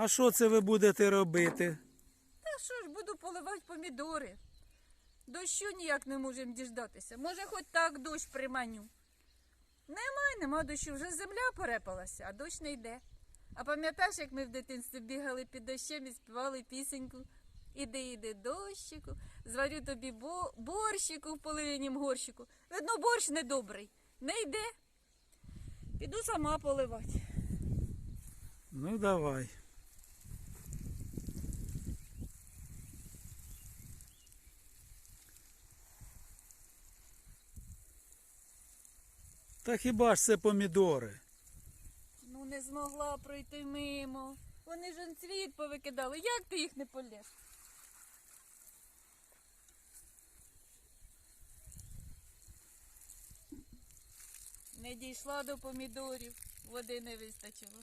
А що це ви будете робити? Та що ж, буду поливати помідори. Дощу ніяк не можемо діждатися. Може, хоч так дощ приманю. Нема, нема дощу, вже земля порепалася, а дощ не йде. А пам'ятаєш, як ми в дитинстві бігали під дощем і співали пісеньку? Іди, іди, дощику, зварю тобі бо... борщику в полинім горщику. Видно, борщ недобрий. Не йде. Піду сама поливати. Ну давай. Та хіба ж це помідори? Ну не змогла пройти мимо. Вони ж цвіт повикидали. Як ти їх не полєш? Не дійшла до помідорів, води не вистачило.